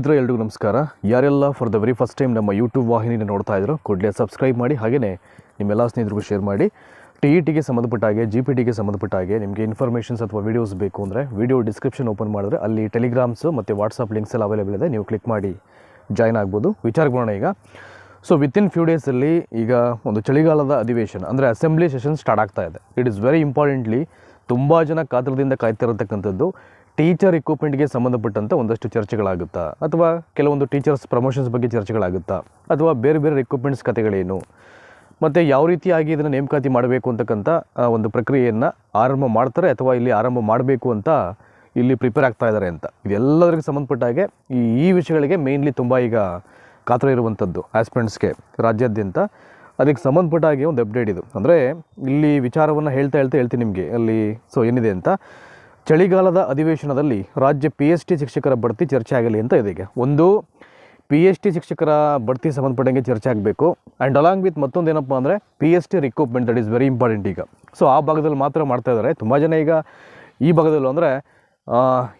ಇದ್ರೆ ಎಲ್ರಿಗೂ ನಮಸ್ಕಾರ. ಯಾರೆಲ್ಲ for the very first time ನಮ್ಮ ಯೂಟ್ಯೂಬ್ ವಾಹಿನಿನ ನೋಡ್ತಾ ಇದ್ರು, ಕೂಡಲೇ ಸಬ್ಸ್ಕ್ರೈಬ್ ಮಾಡಿ ಹಾಗೆಯೇ ನಿಮ್ಮೆಲ್ಲ ಸ್ನೇಹಿತರಿಗೂ ಶೇರ್ ಮಾಡಿ. ಟಿ ಇ ಟಿಗೆ ಸಂಬಂಧಪಟ್ಟ ಹಾಗೆ ಜಿ ಪಿ ಟಿಗೆ ಸಂಬಂಧಪಟ್ಟ ಹಾಗೆ ನಿಮಗೆ ಇನ್ಫಾರ್ಮೇಷನ್ಸ್ ಅಥವಾ ವೀಡಿಯೋಸ್ ಬೇಕು ಅಂದರೆ ವಿಡಿಯೋ ಡಿಸ್ಕ್ರಿಪ್ಷನ್ ಓಪನ್ ಮಾಡಿದ್ರೆ ಅಲ್ಲಿ ಟೆಲಿಗ್ರಾಮ್ಸ್ ಮತ್ತು ವಾಟ್ಸಪ್ ಲಿಂಕ್ಸ್ ಎಲ್ಲ ಅವೈಲೇಬಲ್ ಇದೆ, ನೀವು ಕ್ಲಿಕ್ ಮಾಡಿ ಜಾಯ್ನ್ ಆಗ್ಬೋದು. ವಿಚಾರಕ್ಕೆ ಬರೋಣ ಈಗ. ಸೊ ವಿತಿನ್ ಫ್ಯೂ ಡೇಸಲ್ಲಿ ಈಗ ಒಂದು ಚಳಿಗಾಲದ ಅಧಿವೇಶನ, ಅಂದರೆ ಅಸೆಂಬ್ಲಿ ಸೆಷನ್ ಸ್ಟಾರ್ಟ್ ಆಗ್ತಾ ಇದೆ. ಇಟ್ ಇಸ್ ವೆರಿ ಇಂಪಾರ್ಟೆಂಟ್ಲಿ ತುಂಬ ಜನ ಕಾತರದಿಂದ ಕಾಯ್ತಿರತಕ್ಕಂಥದ್ದು ಟೀಚರ್ ಇಕ್ವಿಪ್ಮೆಂಟ್ಗೆ ಸಂಬಂಧಪಟ್ಟಂಥ ಒಂದಷ್ಟು ಚರ್ಚೆಗಳಾಗುತ್ತಾ? ಅಥವಾ ಕೆಲವೊಂದು ಟೀಚರ್ಸ್ ಪ್ರಮೋಷನ್ಸ್ ಬಗ್ಗೆ ಚರ್ಚೆಗಳಾಗುತ್ತಾ? ಅಥವಾ ಬೇರೆ ಬೇರೆ ಇಕ್ವಿಪ್ಮೆಂಟ್ಸ್ ಕಥೆಗಳೇನು? ಮತ್ತು ಯಾವ ರೀತಿಯಾಗಿ ಇದನ್ನು ನೇಮಕಾತಿ ಮಾಡಬೇಕು ಅಂತಕ್ಕಂಥ ಒಂದು ಪ್ರಕ್ರಿಯೆಯನ್ನು ಆರಂಭ ಮಾಡ್ತಾರೆ ಅಥವಾ ಇಲ್ಲಿ ಆರಂಭ ಮಾಡಬೇಕು ಅಂತ ಇಲ್ಲಿ ಪ್ರಿಪೇರ್ ಆಗ್ತಾ ಇದ್ದಾರೆ ಅಂತ. ಇದೆಲ್ಲದರಿಗೆ ಸಂಬಂಧಪಟ್ಟ ಹಾಗೆ ಈ ಈ ವಿಷಯಗಳಿಗೆ ಮೇಯ್ನ್ಲಿ ತುಂಬ ಈಗ ಕಾತರ ಇರುವಂಥದ್ದು ಆಸ್ಪೆಂಟ್ಸ್ಗೆ ರಾಜ್ಯಾದ್ಯಂತ. ಅದಕ್ಕೆ ಸಂಬಂಧಪಟ್ಟ ಹಾಗೆ ಒಂದು ಅಪ್ಡೇಟ್ ಇದು. ಅಂದರೆ ಇಲ್ಲಿ ವಿಚಾರವನ್ನು ಹೇಳ್ತಾ ಹೇಳ್ತಾ ಹೇಳ್ತೀನಿ ನಿಮಗೆ. ಅಲ್ಲಿ ಸೊ ಏನಿದೆ ಅಂತ? ಚಳಿಗಾಲದ ಅಧಿವೇಶನದಲ್ಲಿ ರಾಜ್ಯ ಪಿ ಎಚ್ ಟಿ ಶಿಕ್ಷಕರ ಬಡ್ತಿ ಚರ್ಚೆ ಆಗಲಿ ಅಂತ ಇದೆ ಈಗ. ಒಂದು ಪಿ ಎಚ್ ಟಿ ಶಿಕ್ಷಕರ ಬಡ್ತಿ ಸಂಬಂಧಪಟ್ಟಂಗೆ ಚರ್ಚೆ ಆಗಬೇಕು. ಆ್ಯಂಡ್ ಅಲಾಂಗ್ ವಿತ್ ಮತ್ತೊಂದು ಏನಪ್ಪ ಅಂದರೆ P H T recruitment that is very important ಈಗ. ಸೊ ಆ ಭಾಗದಲ್ಲಿ ಮಾತ್ರ ಮಾಡ್ತಾ ಇದ್ದಾರೆ. ತುಂಬ ಜನ ಈಗ ಈ ಭಾಗದಲ್ಲೂ ಅಂದರೆ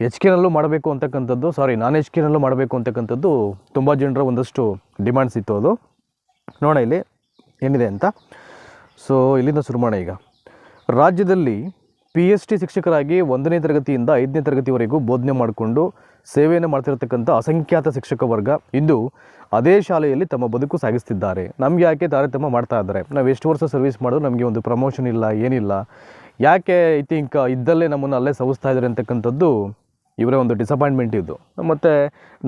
ಎಚ್ ಕೆನಲ್ಲೂ ಮಾಡಬೇಕು ಅಂತಕ್ಕಂಥದ್ದು ಸಾರಿ ನಾನ್ ಎಚ್ ಕೆನಲ್ಲೂ ಮಾಡಬೇಕು ಅಂತಕ್ಕಂಥದ್ದು ತುಂಬ ಜನರ ಒಂದಷ್ಟು ಡಿಮ್ಯಾಂಡ್ಸ್ ಇತ್ತು ಅದು. ನೋಡೋಣ ಇಲ್ಲಿ ಏನಿದೆ ಅಂತ. ಸೊ ಇಲ್ಲಿಂದ ಶುರು ಮಾಡೋಣ ಈಗ. ರಾಜ್ಯದಲ್ಲಿ ಪಿ ಎಚ್ ಡಿ ಶಿಕ್ಷಕರಾಗಿ ಒಂದನೇ ತರಗತಿಯಿಂದ ಐದನೇ ತರಗತಿವರೆಗೂ ಬೋಧನೆ ಮಾಡಿಕೊಂಡು ಸೇವೆಯನ್ನು ಮಾಡ್ತಿರತಕ್ಕಂಥ ಅಸಂಖ್ಯಾತ ಶಿಕ್ಷಕ ವರ್ಗ ಇಂದು ಅದೇ ಶಾಲೆಯಲ್ಲಿ ತಮ್ಮ ಬದುಕು ಸಾಗಿಸ್ತಿದ್ದಾರೆ. ನಮಗೆ ಯಾಕೆ ತಾರತಮ್ಯ ಮಾಡ್ತಾ ಇದ್ದಾರೆ? ನಾವು ಎಷ್ಟು ವರ್ಷ ಸರ್ವಿಸ್ ಮಾಡಿದ್ರು ನಮಗೆ ಒಂದು ಪ್ರಮೋಷನ್ ಇಲ್ಲ, ಏನಿಲ್ಲ. ಯಾಕೆ ಐ ಥಿಂಕ್ ಇದ್ದಲ್ಲೇ ನಮ್ಮನ್ನು ಅಲ್ಲೇ ಸವಿಸ್ತಾ ಇದ್ದಾರೆ ಅಂತಕ್ಕಂಥದ್ದು ಇವರೇ ಒಂದು ಡಿಸಪಾಯಿಂಟ್ಮೆಂಟ್ ಇದ್ದು ಮತ್ತು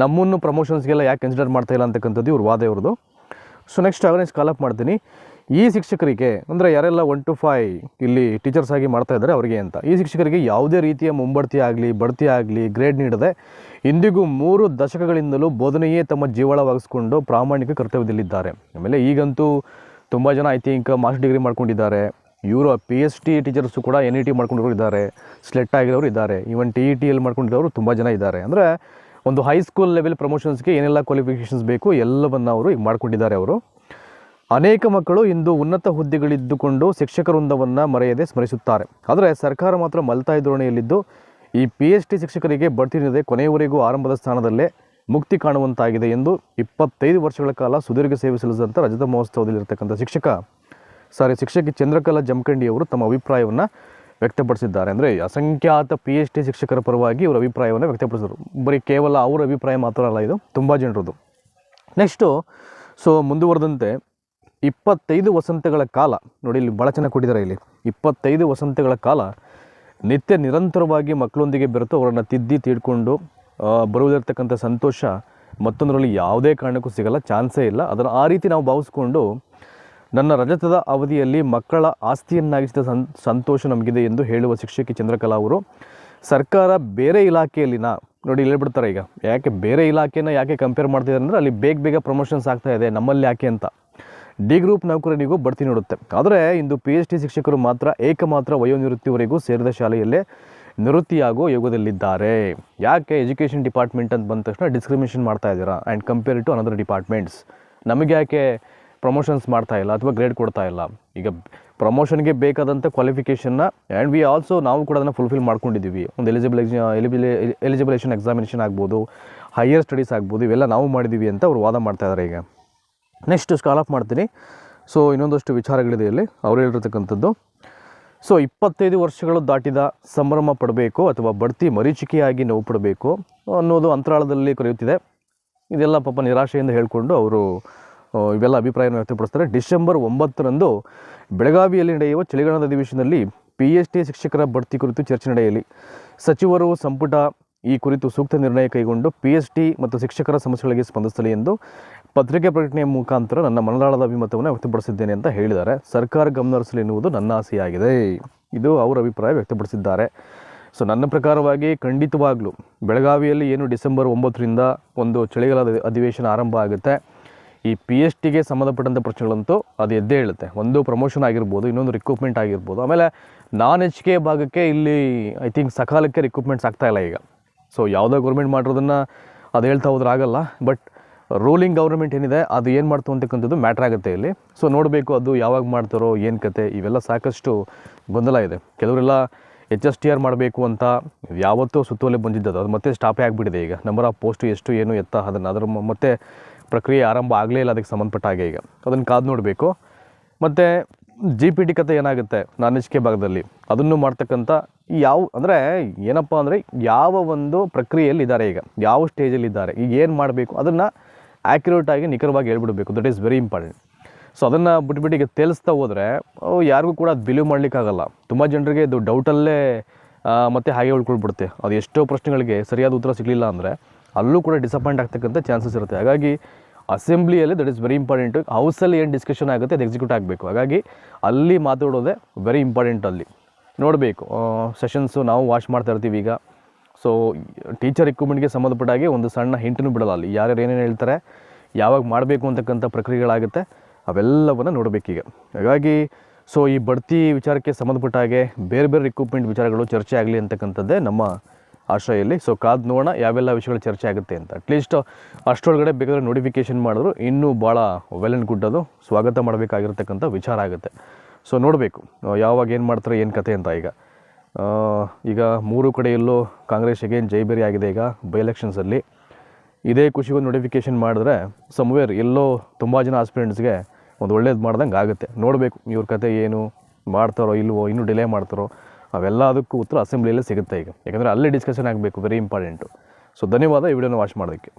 ನಮ್ಮನ್ನು ಪ್ರಮೋಷನ್ಸ್ಗೆಲ್ಲ ಯಾಕೆ ಕನ್ಸಿಡರ್ ಮಾಡ್ತಾ ಇಲ್ಲ ಅಂತಕ್ಕಂಥದ್ದು ಇವ್ರ ವಾದ ಇವ್ರದ್ದು ಸೊ ನೆಕ್ಸ್ಟ್ ಅವೇರ್ನೆಸ್ ಕಾಲಪ್ ಮಾಡ್ತೀನಿ. ಈ ಶಿಕ್ಷಕರಿಗೆ, ಅಂದರೆ ಯಾರೆಲ್ಲ ಒನ್ ಟು ಫೈ ಇಲ್ಲಿ ಟೀಚರ್ಸ್ ಆಗಿ ಮಾಡ್ತಾ ಇದ್ದಾರೆ ಅವರಿಗೆ ಅಂತ, ಈ ಶಿಕ್ಷಕರಿಗೆ ಯಾವುದೇ ರೀತಿಯ ಮುಂಬಡ್ತಿ ಆಗಲಿ, ಬಡ್ತಿ ಆಗಲಿ ಗ್ರೇಡ್ ನೀಡದೆ ಇಂದಿಗೂ ಮೂರು ದಶಕಗಳಿಂದಲೂ ಬೋಧನೆಯೇ ತಮ್ಮ ಜೀವಳವಾಗಿಸ್ಕೊಂಡು ಪ್ರಾಮಾಣಿಕ ಕರ್ತವ್ಯದಲ್ಲಿದ್ದಾರೆ. ಆಮೇಲೆ ಈಗಂತೂ ತುಂಬ ಜನ ಐ ಥಿಂಕ್ ಮಾಸ್ಟರ್ ಡಿಗ್ರಿ ಮಾಡ್ಕೊಂಡಿದ್ದಾರೆ. ಇವರು ಪಿ ಎಚ್ ಟಿ ಟೀಚರ್ಸು ಕೂಡ ಎನ್ ಇ ಟಿ ಮಾಡ್ಕೊಂಡಿರೋರು ಇದ್ದಾರೆ ಸ್ಲೆಟ್ ಆಗಿರೋರು ಇದ್ದಾರೆ. ಈವನ್ ಟಿ ಇ ಟಿಯಲ್ಲಿ ಮಾಡ್ಕೊಂಡಿರೋರು ತುಂಬ ಜನ ಇದ್ದಾರೆ. ಅಂದರೆ ಒಂದು ಹೈಸ್ಕೂಲ್ ಲೆವೆಲ್ ಪ್ರಮೋಷನ್ಸ್ಗೆ ಏನೆಲ್ಲ ಕ್ವಾಲಿಫಿಕೇಷನ್ಸ್ ಬೇಕು, ಎಲ್ಲವನ್ನು ಅವರು ಈಗ ಮಾಡ್ಕೊಂಡಿದ್ದಾರೆ ಅವರು. ಅನೇಕ ಮಕ್ಕಳು ಇಂದು ಉನ್ನತ ಹುದ್ದೆಗಳಿದ್ದುಕೊಂಡು ಶಿಕ್ಷಕ ವೃಂದವನ್ನು ಮರೆಯದೆ ಸ್ಮರಿಸುತ್ತಾರೆ. ಆದರೆ ಸರ್ಕಾರ ಮಾತ್ರ ಮಲ್ತಾಯಿ ಧೋರಣೆಯಲ್ಲಿದ್ದು, ಈ ಪಿ ಎಚ್ ಡಿ ಶಿಕ್ಷಕರಿಗೆ ಬಡ್ತಿ ನೀಡದೆ ಕೊನೆಯವರೆಗೂ ಆರಂಭದ ಸ್ಥಾನದಲ್ಲೇ ಮುಕ್ತಿ ಕಾಣುವಂತಾಗಿದೆ ಎಂದು ಇಪ್ಪತ್ತೈದು ವರ್ಷಗಳ ಕಾಲ ಸುದೀರ್ಘ ಸೇವೆ ಸಲ್ಲಿಸಿದಂಥ ರಜತ ಮಹೋತ್ಸವದಲ್ಲಿರ್ತಕ್ಕಂಥ ಶಿಕ್ಷಕ ಸಾರಿ ಶಿಕ್ಷಕಿ ಚಂದ್ರಕಲಾ ಜಮಖಂಡಿ ಅವರು ತಮ್ಮ ಅಭಿಪ್ರಾಯವನ್ನು ವ್ಯಕ್ತಪಡಿಸಿದ್ದಾರೆ. ಅಂದರೆ ಅಸಂಖ್ಯಾತ ಪಿ ಎಚ್ ಡಿ ಶಿಕ್ಷಕರ ಪರವಾಗಿ ಇವರ ಅಭಿಪ್ರಾಯವನ್ನು ವ್ಯಕ್ತಪಡಿಸಿದರು. ಬರೀ ಕೇವಲ ಅವರ ಅಭಿಪ್ರಾಯ ಮಾತ್ರ ಅಲ್ಲ ಇದು, ತುಂಬ ಜನರದು. ನೆಕ್ಸ್ಟು ಸೊ ಮುಂದುವರೆದಂತೆ ಇಪ್ಪತ್ತೈದು ವಸಂತಗಳ ಕಾಲ. ನೋಡಿ, ಇಲ್ಲಿ ಭಾಳ ಚೆನ್ನಾಗಿ ಕೊಟ್ಟಿದ್ದಾರೆ ಇಲ್ಲಿ. ಇಪ್ಪತ್ತೈದು ವಸಂತಗಳ ಕಾಲ ನಿತ್ಯ ನಿರಂತರವಾಗಿ ಮಕ್ಕಳೊಂದಿಗೆ ಬೆರೆತು ಅವರನ್ನು ತಿದ್ದಿ ತೀಡ್ಕೊಂಡು ಬರುವುದಿರ್ತಕ್ಕಂಥ ಸಂತೋಷ ಮತ್ತೊಂದರಲ್ಲಿ ಯಾವುದೇ ಕಾರಣಕ್ಕೂ ಸಿಗಲ್ಲ, ಚಾನ್ಸೇ ಇಲ್ಲ. ಅದನ್ನು ಆ ರೀತಿ ನಾವು ಭಾವಿಸ್ಕೊಂಡು ನನ್ನ ರಜತದ ಅವಧಿಯಲ್ಲಿ ಮಕ್ಕಳ ಆಸ್ತಿಯನ್ನಾಗಿಸಿದ ಸಂ, ಸಂತೋಷ ನಮಗಿದೆ ಎಂದು ಹೇಳುವ ಶಿಕ್ಷಕಿ ಚಂದ್ರಕಲಾ ಅವರು, ಸರ್ಕಾರ ಬೇರೆ ಇಲಾಖೆಯಲ್ಲಿನ, ನೋಡಿ ಹೇಳ್ಬಿಡ್ತಾರೆ ಈಗ. ಯಾಕೆ ಬೇರೆ ಇಲಾಖೆನ ಯಾಕೆ ಕಂಪೇರ್ ಮಾಡ್ತಿದ್ದಾರೆ ಅಂದರೆ ಅಲ್ಲಿ ಬೇಗ ಬೇಗ ಪ್ರಮೋಷನ್ಸ್ ಆಗ್ತಾ ಇದೆ, ನಮ್ಮಲ್ಲಿ ಯಾಕೆ ಅಂತ. ಡಿ ಗ್ರೂಪ್ ನೌಕರನಿಗೂ ಬಡ್ತಿ ನೀಡುತ್ತೆ. ಆದರೆ ಇಂದು ಪಿ ಎಚ್ ಡಿ ಶಿಕ್ಷಕರು ಮಾತ್ರ ಏಕಮಾತ್ರ ವಯೋನಿವೃತ್ತಿವರೆಗೂ ಸೇರಿದ ಶಾಲೆಯಲ್ಲೇ ನಿವೃತ್ತಿಯಾಗೋ ಯೋಗದಲ್ಲಿದ್ದಾರೆ. ಯಾಕೆ ಎಜುಕೇಷನ್ ಡಿಪಾರ್ಟ್ಮೆಂಟ್ ಅಂತ ಬಂದ ತಕ್ಷಣ ಡಿಸ್ಕ್ರಿಮಿನೇಷನ್ ಮಾಡ್ತಾ ಇದ್ದೀರಾ? And compare to another departments ನಮಗೆ ಯಾಕೆ ಪ್ರಮೋಷನ್ಸ್ ಮಾಡ್ತಾ ಇಲ್ಲ ಅಥವಾ ಗ್ರೇಡ್ ಕೊಡ್ತಾ ಇಲ್ಲ? ಈಗ ಪ್ರಮೋಷನ್ಗೆ ಬೇಕಾದಂಥ ಕ್ವಾಲಿಫಿಕೇಷನ್ನ ಆ್ಯಂಡ್ ವಿ ಆಲ್ಸೋ ನಾವು ಕೂಡ ಅದನ್ನು ಫುಲ್ಫಿಲ್ ಮಾಡ್ಕೊಂಡಿದ್ದೀವಿ. ಒಂದು ಎಲಿಜಿಬಲ್ ಎಲಿಜಿಬಲ್ ಎಲಿಜಿಬಲೇಷನ್ ಎಕ್ಸಾಮಿನೇಷನ್ ಆಗ್ಬೋದು ಹೈಯರ್ ಸ್ಟಡೀಸ್ ಆಗ್ಬೋದು, ಇವೆಲ್ಲ ನಾವು ಮಾಡಿದ್ದೀವಿ ಅಂತ ಅವರು ವಾದ ಮಾಡ್ತಾ ಇದ್ದಾರೆ ಈಗ. ನೆಕ್ಸ್ಟ್ ಸ್ಕಾಲ್ ಆಫ್ ಮಾಡ್ತೀನಿ. ಸೊ ಇನ್ನೊಂದಷ್ಟು ವಿಚಾರಗಳಿದೆ ಇಲ್ಲಿ. ಅವ್ರು ಹೇಳಿರ್ತಕ್ಕಂಥದ್ದು. ಸೊ ಇಪ್ಪತ್ತೈದು ವರ್ಷಗಳು ದಾಟಿದ ಸಂಭ್ರಮ ಪಡಬೇಕು ಅಥವಾ ಬಡ್ತಿ ಮರೀಚಿಕೆಯಾಗಿ ನೋವು ಪಡಬೇಕು ಅನ್ನೋದು ಅಂತರಾಳದಲ್ಲಿ ಕರೆಯುತ್ತಿದೆ. ಇದೆಲ್ಲ ಪಾಪ ನಿರಾಶೆಯಿಂದ ಹೇಳಿಕೊಂಡು ಅವರು ಇವೆಲ್ಲ ಅಭಿಪ್ರಾಯವನ್ನು ವ್ಯಕ್ತಪಡಿಸ್ತಾರೆ. ಡಿಸೆಂಬರ್ ಒಂಬತ್ತರಂದು ಬೆಳಗಾವಿಯಲ್ಲಿ ನಡೆಯುವ ಚಳಿಗಾಲದ ಅಧಿವೇಶನದಲ್ಲಿ ಪಿ ಎಚ್ ಡಿ ಶಿಕ್ಷಕರ ಬಡ್ತಿ ಕುರಿತು ಚರ್ಚೆ ನಡೆಯಲಿ. ಸಚಿವರು ಸಂಪುಟ ಈ ಕುರಿತು ಸೂಕ್ತ ನಿರ್ಣಯ ಕೈಗೊಂಡು ಪಿ ಎಚ್ ಡಿ ಮತ್ತು ಶಿಕ್ಷಕರ ಸಮಸ್ಯೆಗಳಿಗೆ ಸ್ಪಂದಿಸಲಿ ಎಂದು ಪತ್ರಿಕೆ ಪ್ರಕಟಣೆಯ ಮುಖಾಂತರ ನನ್ನ ಮನದಾಳದ ಅಭಿಮತವನ್ನು ವ್ಯಕ್ತಪಡಿಸಿದ್ದೇನೆ ಅಂತ ಹೇಳಿದ್ದಾರೆ. ಸರ್ಕಾರ ಗಮನಹರಿಸಲಿ ಎನ್ನುವುದು ನನ್ನ ಆಸೆಯಾಗಿದೆ. ಇದು ಅವರ ಅಭಿಪ್ರಾಯ ವ್ಯಕ್ತಪಡಿಸಿದ್ದಾರೆ. ಸೊ ನನ್ನ ಪ್ರಕಾರವಾಗಿ ಖಂಡಿತವಾಗಲೂ ಬೆಳಗಾವಿಯಲ್ಲಿ ಏನು ಡಿಸೆಂಬರ್ ಒಂಬತ್ತರಿಂದ ಒಂದು ಚಳಿಗಾಲದ ಅಧಿವೇಶನ ಆರಂಭ ಆಗುತ್ತೆ. ಈ ಪಿ ಎಚ್ ಟಿಗೆ ಸಂಬಂಧಪಟ್ಟಂಥ ಪ್ರಶ್ನೆಗಳಂತೂ ಅದು ಎದ್ದೇ ಹೇಳುತ್ತೆ ಒಂದು ಪ್ರಮೋಷನ್ ಆಗಿರ್ಬೋದು, ಇನ್ನೊಂದು ರಿಕ್ರೂಟ್ಮೆಂಟ್ ಆಗಿರ್ಬೋದು. ಆಮೇಲೆ ನಾನ್ ಎಚ್ ಕೆ ಭಾಗಕ್ಕೆ ಇಲ್ಲಿ ಐ ಥಿಂಕ್ ಸಕಾಲಕ್ಕೆ ರಿಕ್ರೂಟ್ಮೆಂಟ್ಸ್ ಆಗ್ತಾಯಿಲ್ಲ ಈಗ. ಸೊ ಯಾವುದೋ ಗೌರ್ಮೆಂಟ್ ಮಾಡಿರೋದನ್ನು ಅದು ಹೇಳ್ತಾ ಹೋದ್ರೆ ಆಗಲ್ಲ. ಬಟ್ ರೂಲಿಂಗ್ ಗೌರ್ಮೆಂಟ್ ಏನಿದೆ, ಅದು ಏನು ಮಾಡ್ತು ಅಂತಕ್ಕಂಥದ್ದು ಮ್ಯಾಟ್ರ್ ಆಗುತ್ತೆ ಇಲ್ಲಿ. ಸೊ ನೋಡಬೇಕು ಅದು ಯಾವಾಗ ಮಾಡ್ತಾರೋ, ಏನು ಕತೆ, ಇವೆಲ್ಲ ಸಾಕಷ್ಟು ಗೊಂದಲ ಇದೆ. ಕೆಲವರೆಲ್ಲ ಎಚ್ ಎಸ್ ಟಿ ಆರ್ ಮಾಡಬೇಕು ಅಂತ ಯಾವತ್ತೂ ಸುತ್ತೋಲೆ ಬಂದಿದ್ದದು ಅದು ಮತ್ತೆ ಸ್ಟಾಪೇ ಆಗಿಬಿಟ್ಟಿದೆ ಈಗ. ನಂಬರ್ ಆಫ್ ಪೋಸ್ಟು ಎಷ್ಟು, ಏನು ಎತ್ತ, ಅದನ್ನು ಅದರ ಮತ್ತೆ ಪ್ರಕ್ರಿಯೆ ಆರಂಭ ಆಗಲೇ ಇಲ್ಲ ಅದಕ್ಕೆ ಸಂಬಂಧಪಟ್ಟ ಹಾಗೆ ಈಗ. ಅದನ್ನು ಕಾದು ನೋಡಬೇಕು. ಮತ್ತು ಜಿ ಪಿ ಟಿ ಕತೆ ಏನಾಗುತ್ತೆ ನಾನ್ ಎಚ್ ಕೆ ಭಾಗದಲ್ಲಿ? ಅದನ್ನು ಮಾಡ್ತಕ್ಕಂಥ ಯಾವ, ಅಂದರೆ ಏನಪ್ಪ ಅಂದರೆ ಯಾವ ಒಂದು ಪ್ರಕ್ರಿಯೆಯಲ್ಲಿ ಇದ್ದಾರೆ ಈಗ. ಯಾವ ಸ್ಟೇಜಲ್ಲಿ ಇದ್ದಾರೆ, ಈಗ ಏನು ಮಾಡಬೇಕು, ಅದನ್ನು ಆ್ಯಕ್ಯುರೇಟಾಗಿ ನಿಖರವಾಗಿ ಹೇಳ್ಬಿಡ್ಬೇಕು. That is very important so ಅದನ್ನು ಬಿಟ್ಬಿಟ್ಟು ಈಗ ತೇಲಿಸ್ತಾ ಹೋದರೆ ಯಾರಿಗೂ ಕೂಡ ಅದು ಬಿಲೀವ್ ಮಾಡಲಿಕ್ಕಾಗಲ್ಲ ತುಂಬ ಜನರಿಗೆ ಇದು ಡೌಟಲ್ಲೇ ಮತ್ತೆ ಹಾಗೆ ಉಳ್ಕೊಳ್ಬಿಡುತ್ತೆ. ಅದು ಎಷ್ಟೋ ಪ್ರಶ್ನೆಗಳಿಗೆ ಸರಿಯಾದ ಉತ್ತರ ಸಿಗಲಿಲ್ಲ ಅಂದರೆ, ಅಲ್ಲೂ ಕೂಡ ಡಿಸಪಾಯಿಂಟ್ ಆಗ್ತಕ್ಕಂಥ ಚಾನ್ಸಸ್ ಇರುತ್ತೆ. ಹಾಗಾಗಿ ಅಸೆಂಬ್ಲಿಯಲ್ಲಿ ದಟ್ ಇಸ್ ವೆರಿ ಇಂಪಾರ್ಟೆಂಟ್ ಹೌಸಲ್ಲಿ ಏನು ಡಿಸ್ಕಷನ್ ಆಗುತ್ತೆ, ಅದು ಎಕ್ಸಿಕ್ಯೂಟ್ ಆಗಬೇಕು. ಹಾಗಾಗಿ, ಅಲ್ಲಿ ಮಾತಾಡೋದೇ ವೆರಿ ಇಂಪಾರ್ಟೆಂಟ್ ಅಲ್ಲಿ. ನೋಡಬೇಕು. ಸೆಷನ್ಸು ನಾವು ವಾಚ್ ಮಾಡ್ತಾ ಇರ್ತೀವಿ ಈಗ. ಸೊ ಟೀಚರ್ ರಿಕ್ರೂಟ್ಮೆಂಟ್ಗೆ ಸಂಬಂಧಪಟ್ಟ ಹಾಗೆ ಒಂದು ಸಣ್ಣ ಹಿಂಟನ್ನು ಬಿಡೋಲ್ಲ. ಅಲ್ಲಿ ಯಾರ್ಯಾರು ಏನೇನು ಹೇಳ್ತಾರೆ, ಯಾವಾಗ ಮಾಡಬೇಕು ಅಂತಕ್ಕಂಥ ಪ್ರಕ್ರಿಯೆಗಳಾಗುತ್ತೆ, ಅವೆಲ್ಲವನ್ನು ನೋಡಬೇಕೀಗ. ಹಾಗಾಗಿ ಸೊ ಈ ಬಡ್ತಿ ವಿಚಾರಕ್ಕೆ ಸಂಬಂಧಪಟ್ಟ ಹಾಗೆ ಬೇರೆ ಬೇರೆ ರಿಕ್ರೂಟ್ಮೆಂಟ್ ವಿಚಾರಗಳು ಚರ್ಚೆ ಆಗಲಿ ಅಂತಕ್ಕಂಥದ್ದೇ ನಮ್ಮ ಆಶ್ರಯಲ್ಲಿ ಸೊ ಕಾದು ನೋಡೋಣ, ಯಾವೆಲ್ಲ ವಿಷಯಗಳು ಚರ್ಚೆ ಆಗುತ್ತೆ ಅಂತ. ಅಟ್ಲೀಸ್ಟ್ ಅಷ್ಟರೊಳಗಡೆ ಬೇಕಾದ್ರೆ ನೋಟಿಫಿಕೇಷನ್ ಮಾಡಿದ್ರು, ಇನ್ನೂ ಭಾಳ ವೆಲ್ ಆ್ಯಂಡ್ ಗುಡ್ ಅದು. ಸ್ವಾಗತ ಮಾಡಬೇಕಾಗಿರ್ತಕ್ಕಂಥ ವಿಚಾರ ಆಗುತ್ತೆ. ಸೊ ನೋಡಬೇಕು. ಯಾವಾಗ ಏನು ಮಾಡ್ತಾರೆ, ಏನು ಕತೆ ಅಂತ ಈಗ. ಈಗ ಮೂರು ಕಡೆಯಲ್ಲೂ ಕಾಂಗ್ರೆಸ್ ಅಗೇನ್ ಜೈಬೇರಿ ಆಗಿದೆ ಈಗ ಬೈ ಎಲೆಕ್ಷನ್ಸಲ್ಲಿ ಇದೇ ಖುಷಿಗೊಂದು ನೋಟಿಫಿಕೇಶನ್ ಮಾಡಿದ್ರೆ ಸಮ್ವೇರ್ ಎಲ್ಲೋ ತುಂಬ ಜನ ಆಸ್ಪಿರೆಂಟ್ಸ್ಗೆ ಒಂದು ಒಳ್ಳೇದು ಮಾಡ್ದಂಗೆ ಆಗುತ್ತೆ. ನೋಡಬೇಕು ಇವ್ರ ಕತೆ ಏನು, ಮಾಡ್ತಾರೋ ಇಲ್ವೋ, ಇನ್ನೂ ಡಿಲೇ ಮಾಡ್ತಾರೋ ಅವೆಲ್ಲದಕ್ಕೂ ಉತ್ತರ ಅಸೆಂಬ್ಲಿಯಲ್ಲೇ ಸಿಗುತ್ತೆ ಈಗ. ಯಾಕಂದರೆ ಅಲ್ಲೇ ಡಿಸ್ಕಷನ್ ಆಗಬೇಕು ವೆರಿ ಇಂಪಾರ್ಟೆಂಟು ಸೊ ಧನ್ಯವಾದ ಈ ವಿಡಿಯೋನ ವಾಚ್ ಮಾಡೋದಕ್ಕೆ.